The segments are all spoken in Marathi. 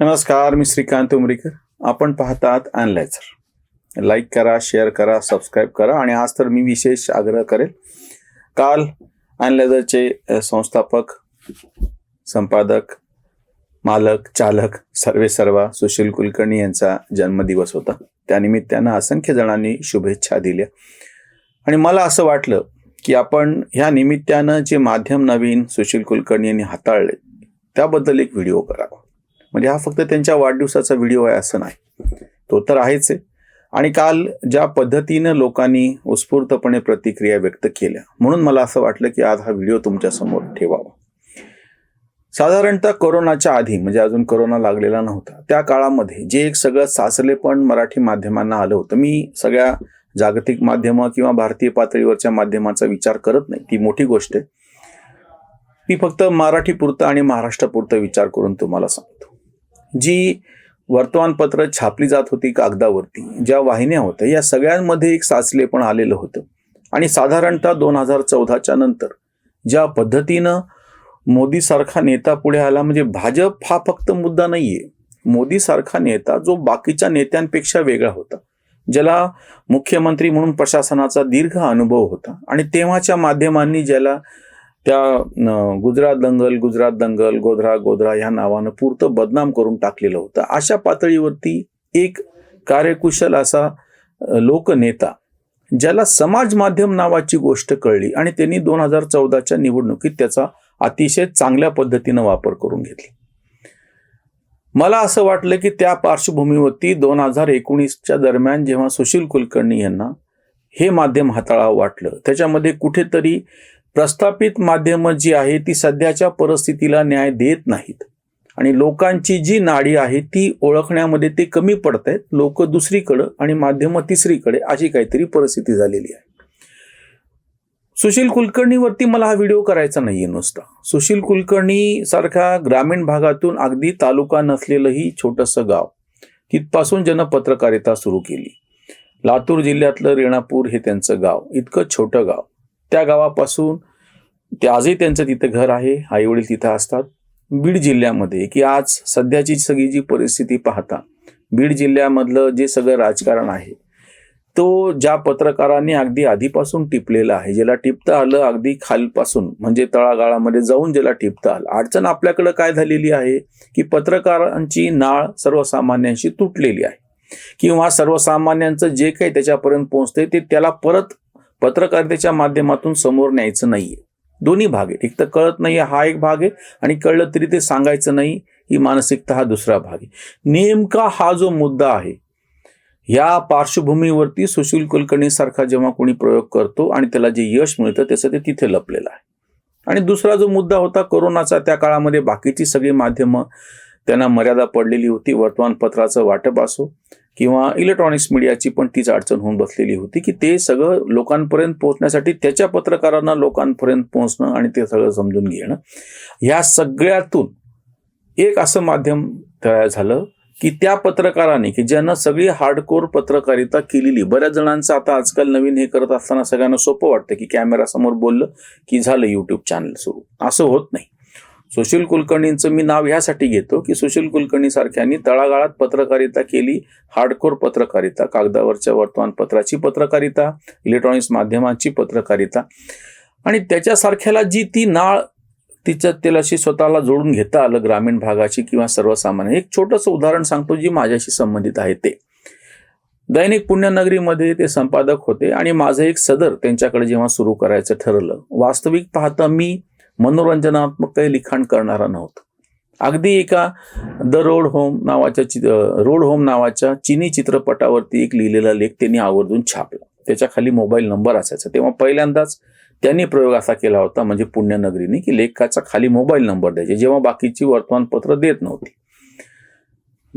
नमस्कार मी श्रीकांत उमरीकर. आपण पाहतात अनलायझर लाईक करा शेअर करा सबस्क्राईब करा आणि आज तर मी विशेष आग्रह करेल. काल अनलायझरचे संस्थापक संपादक मालक चालक सर्वे सर्वा सुशील कुलकर्णी यांचा जन्मदिवस होता. त्यानिमित्तानं असंख्य जणांनी शुभेच्छा दिल्या. आणि मला असं वाटलं की आपण ह्या निमित्तानं जे माध्यम नवीन सुशील कुलकर्णी यांनी हाताळले त्याबद्दल एक व्हिडिओ करावा. म्हणजे हा फक्त त्यांच्या वाढदिवसाचा व्हिडिओ आहे असं नाही. तो तर आहेच आहे. आणि काल ज्या पद्धतीनं लोकांनी उत्स्फूर्तपणे प्रतिक्रिया व्यक्त केल्या म्हणून मला असं वाटलं की आज हा व्हिडिओ तुमच्यासमोर ठेवावा. साधारणतः कोरोनाच्या आधी म्हणजे अजून कोरोना लागलेला नव्हता त्या काळामध्ये जे एक सगळं सासलेपण मराठी माध्यमांना आलं होतं. मी सगळ्या जागतिक माध्यमं किंवा भारतीय पातळीवरच्या माध्यमांचा विचार करत नाही ती मोठी गोष्ट आहे. मी फक्त मराठी पुरतं आणि महाराष्ट्रापुरतं विचार करून तुम्हाला सांगतो. जी वर्तमानपत्र छापली जात होती कागदावरती ज्या वाहिन्या होत्या या सगळ्यांमध्ये एक साचले पण आलेलं होतं. आणि साधारणतः दोन हजार चौदाच्या नंतर ज्या पद्धतीनं मोदीसारखा नेता पुढे आला म्हणजे भाजप हा फक्त मुद्दा नाहीये. मोदीसारखा नेता जो बाकीच्या नेत्यांपेक्षा वेगळा होता ज्याला मुख्यमंत्री म्हणून प्रशासनाचा दीर्घ अनुभव होता. आणि तेव्हाच्या माध्यमांनी ज्याला त्या गुजरात दंगल गुजरात दंगल गोधरा गोधरा ह्या नावानं पुरतं बदनाम करून टाकलेलं होतं. अशा पातळीवरती एक कार्यकुशल असा लोकनेता ज्याला समाज माध्यम नावाची गोष्ट कळली आणि त्यांनी दोन हजार चौदाच्या निवडणुकीत त्याचा अतिशय चांगल्या पद्धतीनं वापर करून घेतला. मला असं वाटलं की त्या पार्श्वभूमीवरती दोन हजार एकोणीसच्या दरम्यान जेव्हा सुशील कुलकर्णी यांना हे माध्यम हाताळावं वाटलं त्याच्यामध्ये कुठेतरी प्रस्थापित माध्यमं जी आहे ती सध्याच्या परिस्थितीला न्याय देत नाहीत. आणि लोकांची जी नाडी आहे ती ओळखण्यामध्ये ते कमी पडत आहेत लोक दुसरीकडं आणि माध्यमं तिसरीकडे अशी काहीतरी परिस्थिती झालेली आहे. सुशील कुलकर्णीवरती मला हा व्हिडिओ करायचा नाहीये नुसता. सुशील कुलकर्णी सारखा ग्रामीण भागातून अगदी तालुका नसलेलंही छोटंसं गाव तिथपासून ज्यानं पत्रकारिता सुरू केली. लातूर जिल्ह्यातलं रेणापूर हे त्यांचं गाव इतकं छोटं गाव. त्या गावापासून ते आजही त्यांचं तिथं घर आहे आई वडील तिथं असतात. बीड जिल्ह्यामध्ये की आज सध्याची सगळी जी परिस्थिती पाहता बीड जिल्ह्यामधलं जे सगळं राजकारण आहे तो ज्या पत्रकारांनी अगदी आधीपासून टिपलेला आहे ज्याला टिपता आलं अगदी खालपासून म्हणजे तळागाळामध्ये जाऊन ज्याला टिपता आलं अडचण आपल्याकडं काय झालेली आहे की पत्रकारांची नाळ सर्वसामान्यांशी तुटलेली आहे. किंवा सर्वसामान्यांचं जे काही त्याच्यापर्यंत पोहोचते ते त्याला परत पत्रकारितेच्या माध्यमातून समोर न्यायचं नाहीये. दोन्ही भाग आहेत. एक तर कळत नाहीये हा एक भाग आहे आणि कळलं तरी ते सांगायचं नाही ही मानसिकता हा दुसरा भाग आहे. नेमका हा जो मुद्दा आहे या पार्श्वभूमीवरती सुशील कुलकर्णी सारखा जेव्हा कोणी प्रयोग करतो आणि त्याला जे यश मिळतं त्याचं ते तिथे लपलेलं आहे. आणि दुसरा जो मुद्दा होता कोरोनाचा त्या काळामध्ये बाकीची सगळी माध्यमं त्यांना मर्यादा पडलेली होती. वर्तमानपत्राचं वाटप असो किंवा इलेक्ट्रॉनिक्स मीडियाची पण तीच अडचण होऊन बसलेली होती की ते सगळं लोकांपर्यंत पोहोचण्यासाठी त्याच्या पत्रकारांना लोकांपर्यंत पोहोचणं आणि ते सगळं समजून घेणं. ह्या सगळ्यातून एक असं माध्यम तयार झालं की त्या पत्रकाराने की ज्यांना सगळी हार्डकोर पत्रकारिता केलेली बऱ्याच जणांचं आता आजकाल नवीन हे करत असताना सगळ्यांना सोपं वाटतं की कॅमेरासमोर बोललं की झालं युट्यूब चॅनल सुरू. असं होत नाही. सुशील कुलकर्णींचं मी नाव ह्यासाठी घेतो की सुशील कुलकर्णी सारख्यांनी तळागाळात पत्रकारिता केली हार्डकोर पत्रकारिता कागदावरच्या वर्तमानपत्राची पत्रकारिता इलेक्ट्रॉनिक्स माध्यमांची पत्रकारिता. आणि त्याच्यासारख्याला जी ती नाळ तिच्या तेलाशी स्वतःला जोडून घेता आलं ग्रामीण भागाची किंवा सर्वसामान्य एक छोटंसं उदाहरण सांगतो जी माझ्याशी संबंधित आहे ते. दैनिक पुण्यनगरीमध्ये ते संपादक होते आणि माझं एक सदर त्यांच्याकडे जेव्हा सुरू करायचं ठरलं वास्तविक पाहता मी मनोरंजनात्मक काही लिखाण करणारा नव्हतं. अगदी एका द रोड होम नावाच्या चि रोड होम नावाच्या चिनी चित्रपटावरती एक लिहिलेला लेख त्यांनी आवर्जून छापला. त्याच्याखाली मोबाईल नंबर असायचा. तेव्हा पहिल्यांदाच त्यांनी प्रयोग असा केला होता म्हणजे पुण्यनगरीने की लेखाचा खाली मोबाईल नंबर द्यायचे जेव्हा बाकीची वर्तमानपत्र देत नव्हती.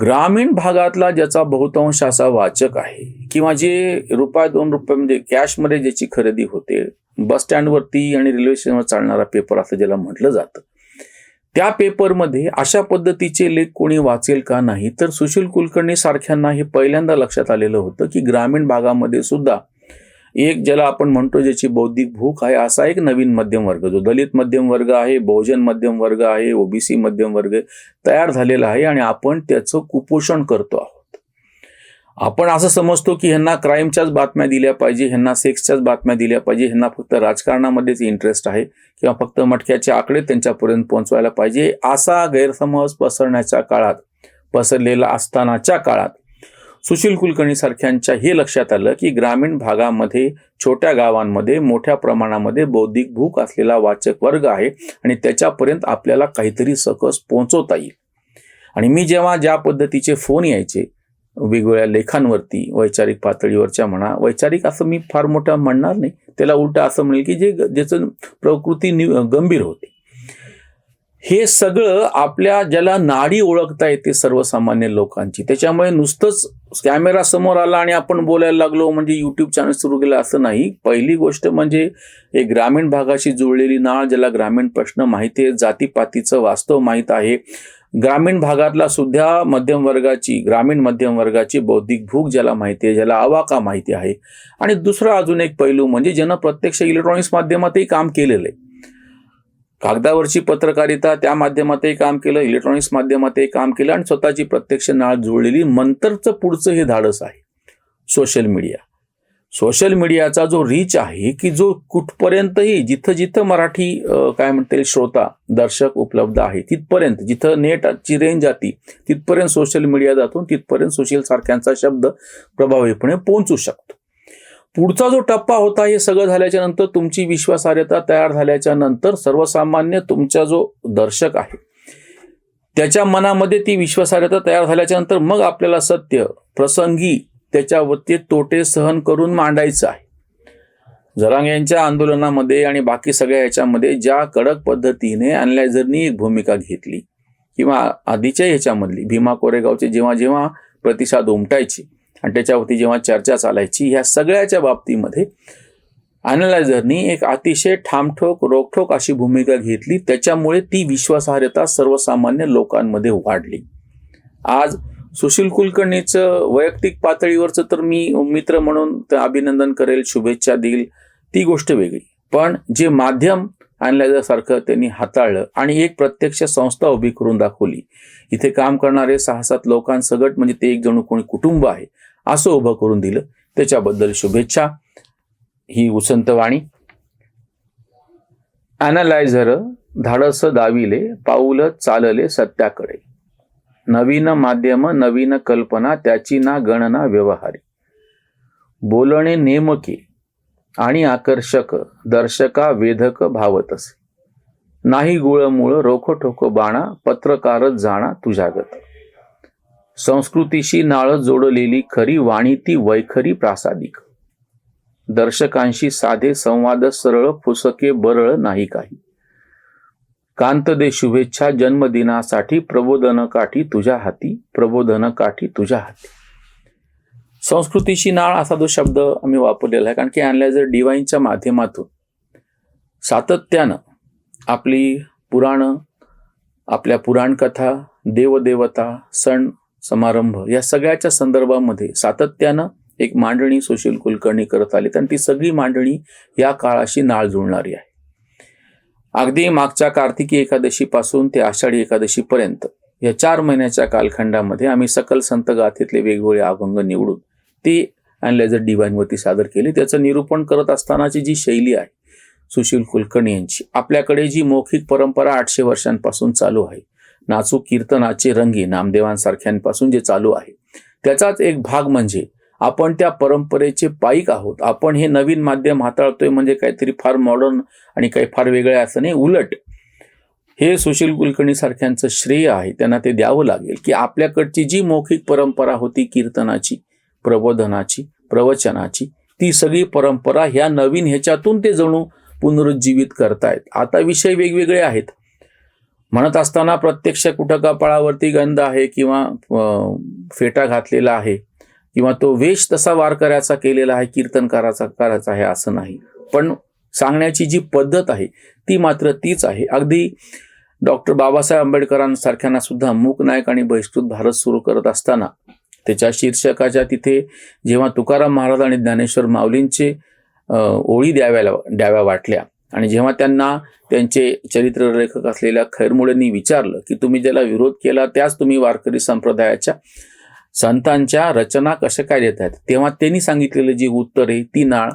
ग्रामीण भागातला ज्याचा बहुतांश असा वाचक आहे किंवा जे रुपया दोन रुपये म्हणजे कॅशमध्ये ज्याची खरेदी होते बस स्टँडवरती आणि रेल्वे स्टेशनवर चालणारा पेपर असं ज्याला म्हटलं जातं. त्या पेपरमध्ये अशा पद्धतीचे लेख कोणी वाचेल का नाही तर सुशील कुलकर्णी सारख्यांना हे पहिल्यांदा लक्षात आलेलं होतं की ग्रामीण भागामध्ये सुद्धा एक ज्याला आपण म्हणतो ज्याची बौद्धिक भूक आहे असा एक नवीन मध्यम वर्ग जो दलित मध्यम वर्ग आहे बहुजन मध्यम वर्ग आहे ओबीसी मध्यम वर्ग तयार झालेला आहे आणि आपण त्याचं कुपोषण करतो आहोत. आपण असं समजतो की ह्यांना क्राईमच्याच बातम्या दिल्या पाहिजे ह्यांना सेक्सच्याच बातम्या दिल्या पाहिजे ह्यांना फक्त राजकारणामध्येच इंटरेस्ट आहे किंवा फक्त मटक्याचे आकडे त्यांच्यापर्यंत पोहोचवायला पाहिजे असा गैरसमज पसरण्याच्या काळात पसरलेला असतानाच्या काळात. सुशील कुलकर्णी सारख्यांच्या हे लक्षात आलं की ग्रामीण भागामध्ये छोट्या गावांमध्ये मोठ्या प्रमाणामध्ये बौद्धिक भूक असलेला वाचक वर्ग आहे आणि त्याच्यापर्यंत आपल्याला काहीतरी सकस पोहोचवता येईल. आणि मी जेव्हा ज्या पद्धतीचे फोन यायचे वेगवेगळ्या लेखांवरती वैचारिक पातळीवरच्या म्हणा. वैचारिक असं मी फार मोठं म्हणणार नाही. त्याला उलटं असं म्हणेल की जे ज्याचं प्रकृती नि गंभीर होती. हे सगळं आपल्या ज्याला नाडी ओळखता येते सर्वसामान्य लोकांची. त्याच्यामुळे नुसतंच कॅमेरा समोर आला आणि आपण बोलायला लागलो म्हणजे यूट्यूब चॅनल सुरू केलं असं नाही. पहिली गोष्ट म्हणजे एक ग्रामीण भागाशी जुळलेली नाळ ज्याला ग्रामीण प्रश्न माहिती आहे जातीपातीचं वास्तव माहीत आहे ग्रामीण भागातला सुद्धा मध्यम वर्गाची ग्रामीण मध्यम वर्गाची बौद्धिक भूक ज्याला माहिती आहे ज्याला आवाका माहिती आहे. आणि दुसरा अजून एक पैलू म्हणजे ज्यानं प्रत्यक्ष इलेक्ट्रॉनिक्स माध्यमातही काम केलेलं आहे कागदावरची पत्रकारिता त्या माध्यमातही काम केलं इलेक्ट्रॉनिक्स माध्यमातही काम केलं आणि स्वतःची प्रत्यक्ष नाळ जुळलेली मंतरचं पुढचं हे धाडस आहे. सोशल मीडिया सोशल मीडियाचा जो रीच आहे की जो कुठपर्यंतही जिथं जिथं मराठी काय म्हणता येईल श्रोता दर्शक उपलब्ध आहे तिथपर्यंत जिथं नेटची रेंज जाती तिथपर्यंत सोशल मीडिया जातो तिथपर्यंत सुशील सारख्यांचा शब्द प्रभावीपणे पोहोचू शकतो. पुढचा जो टप्पा होता हे सगळं झाल्याच्यानंतर तुमची विश्वासार्हता तयार झाल्याच्यानंतर सर्वसामान्य तुमचा जो दर्शक आहे त्याच्या मनामध्ये ती विश्वासार्हता तयार झाल्याच्यानंतर मग आपल्याला सत्य प्रसंगी त्याच्यावरती तोटे सहन करून मांडायचं आहे. जरांग यांच्या आंदोलनामध्ये आणि बाकी सगळ्या ह्याच्यामध्ये ज्या कडक पद्धतीने अनलायझरनी एक भूमिका घेतली किंवा आधीच्या ह्याच्यामधली भीमा कोरेगावचे जेव्हा जेव्हा प्रतिसाद उमटायचे आणि त्याच्यावरती जेव्हा चर्चा चालायची ह्या सगळ्याच्या बाबतीमध्ये अॅनलायझरनी एक अतिशय ठामठोक रोखठोक अशी भूमिका घेतली. त्याच्यामुळे ती विश्वासार्हता सर्वसामान्य लोकांमध्ये वाढली. आज सुशील कुलकर्णीचं वैयक्तिक पातळीवरचं तर मी मित्र म्हणून अभिनंदन करेल शुभेच्छा देईल. ती गोष्ट वेगळी. पण जे माध्यम अॅनलायझर सारखं त्यांनी हाताळलं आणि एक प्रत्यक्ष संस्था उभी करून दाखवली. इथे काम करणारे सहा सात लोकांसगट म्हणजे ते एक जणू कोणी कुटुंब आहे असं उभं करून दिलं. त्याच्याबद्दल शुभेच्छा. ही उसंत वाणी. अॅनालायझर धाडस दाविले पाऊल चालले सत्याकडे. नवीन माध्यम नवीन कल्पना त्याची ना गणना व्यवहारी. बोलणे नेमके आणि आकर्षक दर्शका वेधक भावत असे नाही गुळमूळ रोख ठोक बाणा पत्रकारच जाणा तुझ्यागत संस्कृतीशी नाळ जोडलेली खरी वाणी ती वैखरी प्रासादिक. दर्शकांशी साधे संवाद सरळ फुसके बरळ नाही काही. कांत दे शुभेच्छा जन्मदिनासाठी प्रबोधन काठी तुझ्या हाती प्रबोधन काठी तुझ्या हाती. संस्कृतीशी नाळ असा जो शब्द आम्ही वापरलेला आहे कारण की अॅनलायझर डिवाईनच्या माध्यमातून सातत्यानं आपली पुराणं आपल्या पुराणकथा देवदेवता सण समारंभ या सगळ्याच्या संदर्भामध्ये सातत्यानं एक मांडणी सुशील कुलकर्णी करत आली आणि ती सगळी मांडणी या काळाशी नाळ जुळणारी आहे. अगदी मागच्या कार्तिकी एकादशीपासून ते आषाढी एकादशीपर्यंत या चार महिन्याच्या कालखंडामध्ये आम्ही सकल संत गाथेतले वेगवेगळे अभंग निवडून ते अॅनलायझर डिवाईनवरती सादर केले. त्याचं निरूपण करत असतानाची जी शैली आहे सुशील कुलकर्णी यांची आपल्याकडे जी मौखिक परंपरा आठशे वर्षांपासून चालू आहे नाचू कीर्तनाचे रंगी नामदेवांसारख्यांपासून जे चालू आहे त्याचाच एक भाग म्हणजे आपण त्या परंपरेचे पाईक आहोत. आपण हे नवीन माध्यम हाताळतोय म्हणजे काहीतरी फार मॉडर्न आणि काही फार वेगळे असं नाही उलट. हे सुशील कुलकर्णी सारख्यांचं श्रेय आहे. त्यांना ते द्यावं लागेल की आपल्याकडची जी मौखिक परंपरा होती कीर्तनाची प्रबोधनाची प्रवचनाची ती सगळी परंपरा ह्या नवीन ह्याच्यातून ते जणू पुनरुज्जीवित करतायत. आता विषय वेगवेगळे आहेत. म्हणत असताना प्रत्यक्ष कुठं कपाळावरती गंध आहे किंवा फेटा घातलेला आहे किंवा तो वेश तसा वारकऱ्याचा केलेला आहे कीर्तनकाराचा करायचा आहे असं नाही. पण सांगण्याची जी पद्धत आहे ती मात्र तीच आहे. अगदी डॉक्टर बाबासाहेब आंबेडकरांसारख्यांना सुद्धा मूक नायक आणि बहिष्कृत भारत सुरू करत असताना त्याच्या शीर्षकाच्या तिथे जेव्हा तुकाराम महाराज आणि ज्ञानेश्वर माऊलींचे ओळी द्याव्याला द्याव्या वाटल्या आणि जेव्हा त्यांना त्यांचे चरित्र लेखक असलेल्या खैरमुळेंनी विचारलं की तुम्ही ज्याला विरोध केला त्याच तुम्ही वारकरी संप्रदायाच्या संतांच्या रचना कशा काय देत आहेत? तेव्हा त्यांनी सांगितलेलं जी उत्तर आहे ती नाळ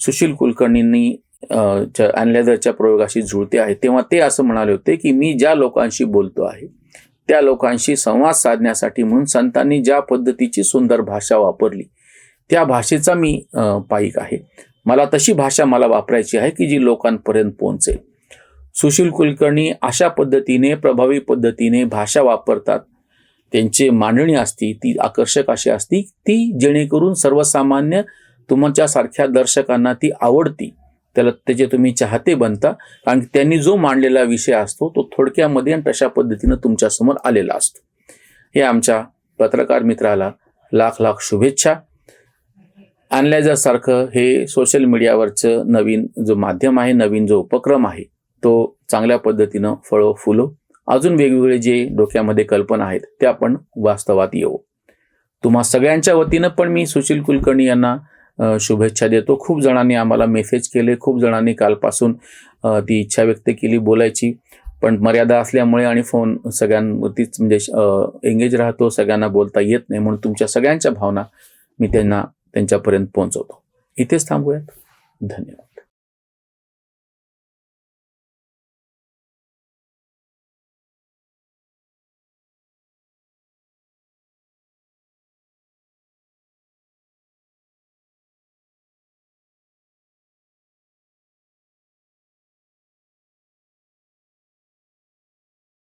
सुशील कुलकर्णींनी अनलेदरच्या प्रयोगाशी जुळते आहे. तेव्हा ते असं म्हणाले होते की मी ज्या लोकांशी बोलतो आहे त्या लोकांशी संवाद साधण्यासाठी म्हणून संतांनी ज्या पद्धतीची सुंदर भाषा वापरली त्या भाषेचा मी पाईक आहे. मला तशी भाषा मला वापरायची आहे की जी लोकांपर्यंत पोहोचेल. सुशील कुलकर्णी अशा पद्धतीने प्रभावी पद्धतीने भाषा वापरतात. त्यांची मांडणी असती ती आकर्षक अशी असती ती जेणेकरून सर्वसामान्य तुमच्यासारख्या दर्शकांना ती आवडती. त्याला त्याचे तुम्ही चाहते बनता कारण त्यांनी जो मांडलेला विषय असतो तो थोडक्यामध्ये आणि तशा पद्धतीनं तुमच्यासमोर आलेला असतो. हे आमच्या पत्रकार मित्राला लाख लाख शुभेच्छा. अनलायझर हे सोशल मीडियावरचं नवीन जो माध्यम आहे नवीन जो उपक्रम आहे तो चांगल्या पद्धतीनं फळो फुलो अजून वेगवेगळे जे डोक्यामध्ये कल्पना आहेत ते आपण वास्तवात येऊ. तुम्हा सगळ्यांच्या वतीनं पण मी सुशील कुलकर्णी यांना शुभेच्छा देतो. खूप जणांनी आम्हाला मेसेज केले खूप जणांनी कालपासून ती इच्छा व्यक्त केली बोलायची. पण मर्यादा असल्यामुळे आणि फोन सगळ्यांवरतीच म्हणजे एंगेज राहतो सगळ्यांना बोलता येत नाही म्हणून तुमच्या सगळ्यांच्या भावना मी त्यांना त्यांच्यापर्यंत पोहोचवतो. इथेच थांबूयात. धन्यवाद.